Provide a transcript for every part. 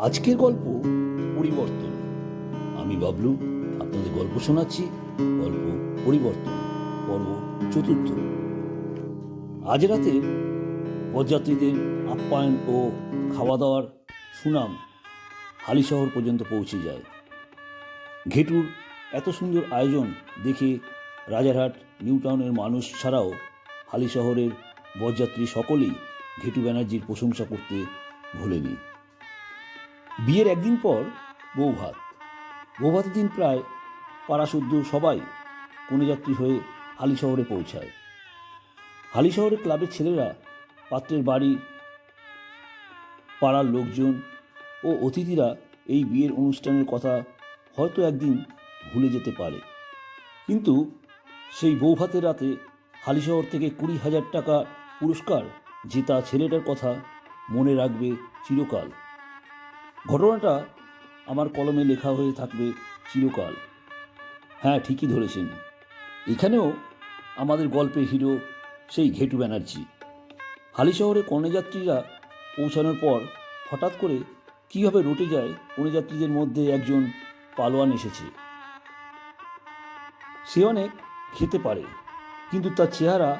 আজকের গল্প পরিবর্তন। আমি বাবলু, আপনাদের গল্প শোনাচ্ছি। গল্প পরিবর্তন, পর্ব চতুর্থ। আজ রাতে বরযাত্রীদের আপ্যায়ন ও খাওয়া দাওয়ার সুনাম হালিশহর পর্যন্ত পৌঁছে যায়। ঘেটুর এত সুন্দর আয়োজন দেখে রাজারহাট নিউ টাউনের মানুষ ছাড়াও হালি শহরের বরযাত্রী সকলেই ঘেটু ব্যানার্জির প্রশংসা করতে ভোলেনি। বিয়ের একদিন পর বৌভাত বৌভাতের দিন প্রায় পাড়াশুদ্ধ সবাই কনেযাত্রী হয়ে হালি শহরে পৌঁছায়। হালি শহরের ক্লাবের ছেলেরা, পাত্রের বাড়ি, পাড়ার লোকজন ও অতিথিরা এই বিয়ের অনুষ্ঠানের কথা হয়তো একদিন ভুলে যেতে পারে। কিন্তু সেই বৌভাতের রাতে হালিশহর থেকে কুড়ি হাজার টাকা পুরস্কার জেতা ছেলেটার কথা মনে রাখবে চিরকাল। ঘটনাটা আমার কলমে লেখা হয়ে থাকবে চিরকাল। হ্যাঁ ঠিকই ধরেছেন। এখানেও আমাদের গল্পের হিরো সেই ঘেটু ব্যানার্জি। হালিশহরে কনেযাত্রীরা পৌঁছানোর পর হঠাৎ করে কীভাবে রটে যায় কনেযাত্রীদের মধ্যে একজন পালোয়ান এসেছে। সে অনেক খেতে পারে, কিন্তু তার চেহারা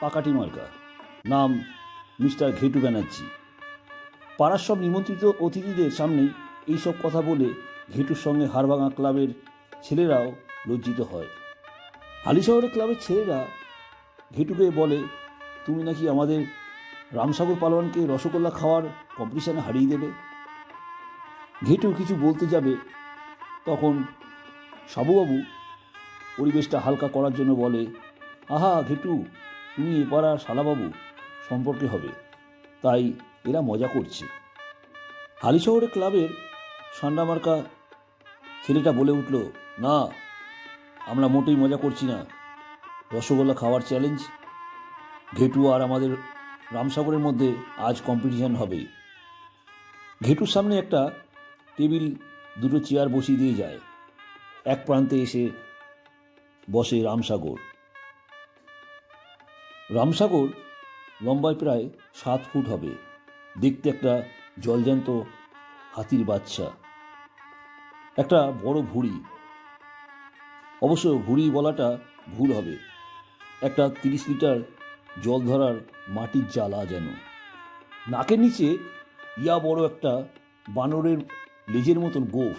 পাকাটি মার্কা। নাম মিস্টার ঘেটু ব্যানার্জি। পাড়ার সব নিমন্ত্রিত অতিথিদের সামনেই এইসব কথা বলে ঘেটুর সঙ্গে হাড়ভাঙা ক্লাবের ছেলেরাও লজ্জিত হয়। হালিশহরের ক্লাবের ছেলেরা ঘেটুকে বলে, তুমি নাকি আমাদের রামসাগর পালোয়ানকে রসগোল্লা খাওয়ার কম্পিটিশানে হারিয়ে দেবে? ঘেটু কিছু বলতে যাবে, তখন সাবুবাবু পরিবেশটা হালকা করার জন্য বলে, আহা, ঘেটু, তুমি এ পাড়ার শালাবাবু সম্পর্কে হবে। তাই এরা মজা করছে। হালিশহরের ক্লাবের সান্ডামার্কা ছেলেটা বলে উঠল, না, আমরা মোটেই মজা করছি না। রসগোল্লা খাওয়ার চ্যালেঞ্জ ঘেটু আর আমাদের রামসাগরের মধ্যে আজ কম্পিটিশন হবে। ঘেটুর সামনে একটা টেবিল দুটো চেয়ার বসিয়ে দিয়ে যায়। এক প্রান্তে এসে বসে রামসাগর। রামসাগর লম্বায় প্রায় সাত ফুট হবে। দেখতে একটা জলজ্যান্ত হাতির বাচ্চা। একটা বড় ভুঁড়ি। অবশ্য ভুঁড়ি বলাটা ভুল হবে। একটা তিরিশ লিটার জল ধরার মাটির জ্বালা যেন। নাকের নিচে ইয়া বড় একটা বানরের লেজের মতন গোফ।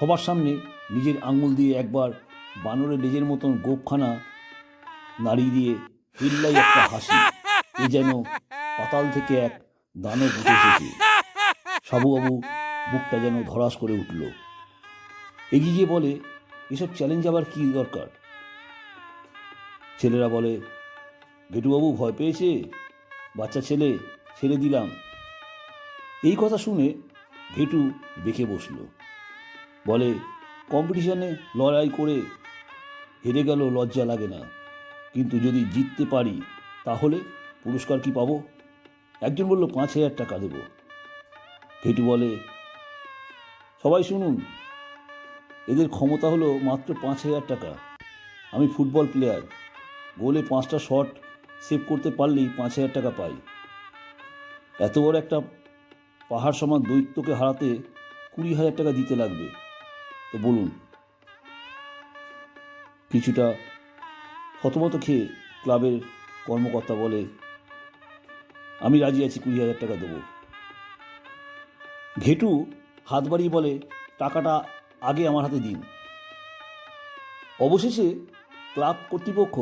সবার সামনে নিজের আঙুল দিয়ে একবার বানরের লেজের মতন গোপখানা নাড়িয়ে দিয়ে হিল্লাই একটা হাসি। এ যেন পাতাল থেকে এক দানব উঠে এসেছে সাবুবাবু বুকটা যেন ধরাস করে উঠল। এগিয়ে গিয়ে বলে, এসব চ্যালেঞ্জ আবার কী দরকার? ছেলেরা বলে, গেটুবাবু ভয় পেয়েছে? বাচ্চা ছেলে, ছেড়ে দিলাম। এই কথা শুনে ঘেটু বেঁকে বসল। বলে, কম্পিটিশনে লড়াই করে হেরে গেল লজ্জা লাগে না। কিন্তু যদি জিততে পারি, তাহলে পুরস্কার কি পাবো? একজন বলল, পাঁচ হাজার টাকা দেব। ঘেটু বলে, সবাই শুনুন, এদের ক্ষমতা হলো মাত্র পাঁচ হাজার টাকা। আমি ফুটবল প্লেয়ার গোলে পাঁচটা শট সেভ করতে পারলেই পাঁচ হাজার টাকা পাই। এত বড় একটা পাহাড় সমান দৈত্যকে হারাতে কুড়ি হাজার টাকা দিতে লাগবে। তো বলুন, কিছুটা থতমত খেয়ে ক্লাবের কর্মকর্তা বলে আমি রাজি আছি কুড়ি হাজার টাকা দেবো। ঘেটু হাত বাড়িয়ে বলে, টাকাটা আগে আমার হাতে দিন। অবশেষে ক্লাব কর্তৃপক্ষ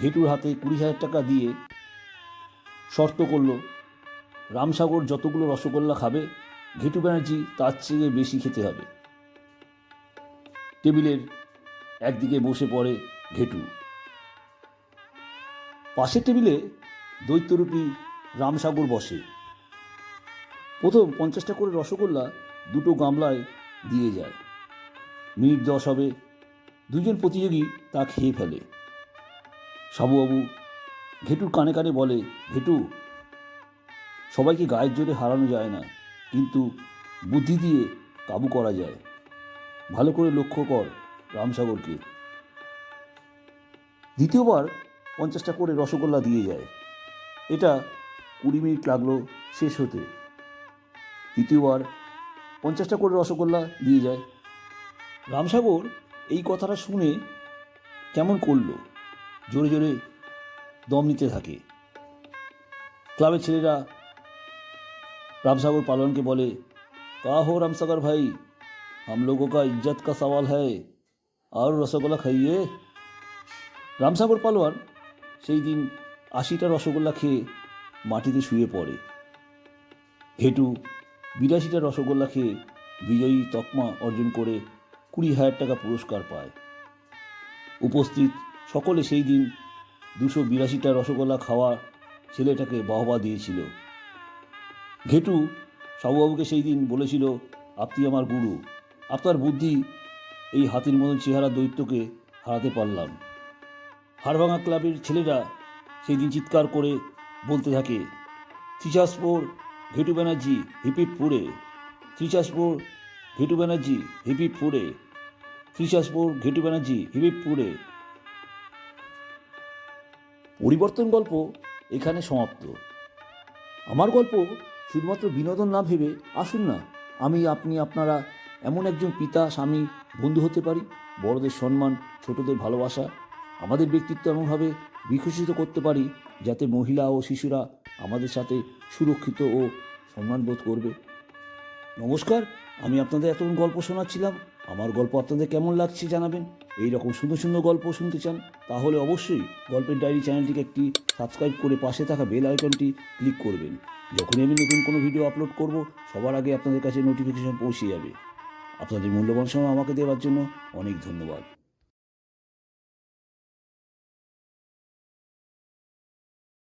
ঘেটুর হাতে কুড়ি হাজার টাকা দিয়ে শর্ত করল, রামসাগর যতগুলো রসগোল্লা খাবে, ঘেটু ব্যানার্জি তার চেয়ে বেশি খেতে হবে। টেবিলের একদিকে বসে পড়ে ঘেটু। পাশের টেবিলে দৈত্যরূপী রামসাগর বসে। প্রথম পঞ্চাশটা করে রসগোল্লা দুটো গামলায় দিয়ে যায়। মিনিট দশ হবে দুজন প্রতিযোগী তা খেয়ে ফেলে। সাবুবাবু ঘেটুর কানে কানে বলে, ঘেটু, সবাইকে গায়ের জোরে হারানো যায় না, কিন্তু বুদ্ধি দিয়ে কাবু করা যায়। ভালো করে লক্ষ্য কর রামসাগরকে। দ্বিতীয়বার পঞ্চাশটা করে রসগোল্লা দিয়ে যায়। এটা কুড়ি মিনিট লাগলো শেষ হতে দ্বিতীয়বার পঞ্চাশটা করে রসগোল্লা দিয়ে যায় রামসাগর এই কথাটা শুনে কেমন করলো জোরে জোরে দম নিতে থাকে ক্লাবের ছেলেরা रामसागर पालवन के बोले का हो रामसागर भाई हम लोगों का इज्जत का सवाल है और रसगोल्ला खाइए রামসাগর পালোয়ান সেই দিন আশিটা রসগোল্লা খেয়ে মাটিতে শুয়ে পড়ে। ঘেটু বিরাশিটা রসগোল্লা খেয়ে বিজয়ী তকমা অর্জন করে কুড়ি হাজার টাকা পুরস্কার পায়। উপস্থিত সকলে সেই দিন দুশো বিরাশিটা রসগোল্লা খাওয়া ছেলেটাকে বাহবা দিয়েছিল। ঘেটু সাবুবাবুকে সেই দিন বলেছিল, আপনি আমার গুরু। আপনার বুদ্ধি এই হাতির মতন চেহারা দৈত্যকে হারাতে পারলাম। হাড়ভাঙা ক্লাবের ছেলেরা সেই দিন চিৎকার করে বলতে থাকে। থ্রিচাসপুর ঘেটু ব্যানার্জি হিপিপ পুরে থ্রিচাসপুর ঘেটু ব্যানার্জি হিপিপ পুরে থ্রিচাসপুর ঘেটু ব্যানার্জি হিপিপ পুরে পরিবর্তন গল্প এখানে সমাপ্ত। আমার গল্প শুধুমাত্র বিনোদন না ভেবে আসুন না, আমি, আপনি, আপনারা এমন একজন পিতা, স্বামী, বন্ধু হতে পারি। বড়দের সম্মান, ছোটদের ভালোবাসা, আমাদের ব্যক্তিত্ব এমনভাবে বিকশিত করতে পারি যাতে মহিলা ও শিশুরা আমাদের সাথে সুরক্ষিত ও সম্মানবোধ করবে। নমস্কার, আমি আপনাদের এতক্ষণ গল্প শোনাচ্ছিলাম। আমার গল্প আপনাদের কেমন লাগছে জানাবেন। এই রকম সুন্দর সুন্দর গল্প শুনতে চান, তাহলে অবশ্যই গল্পের ডায়েরি চ্যানেলটিকে একটি সাবস্ক্রাইব করে পাশে থাকা বেল আইকনটি ক্লিক করবেন। যখনই আমি নতুন কোনো ভিডিও আপলোড করব, সবার আগে আপনাদের কাছে নোটিফিকেশন পৌঁছে যাবে। আপনাদের মূল্যবান সময় আমাকে দেওয়ার জন্য অনেক ধন্যবাদ।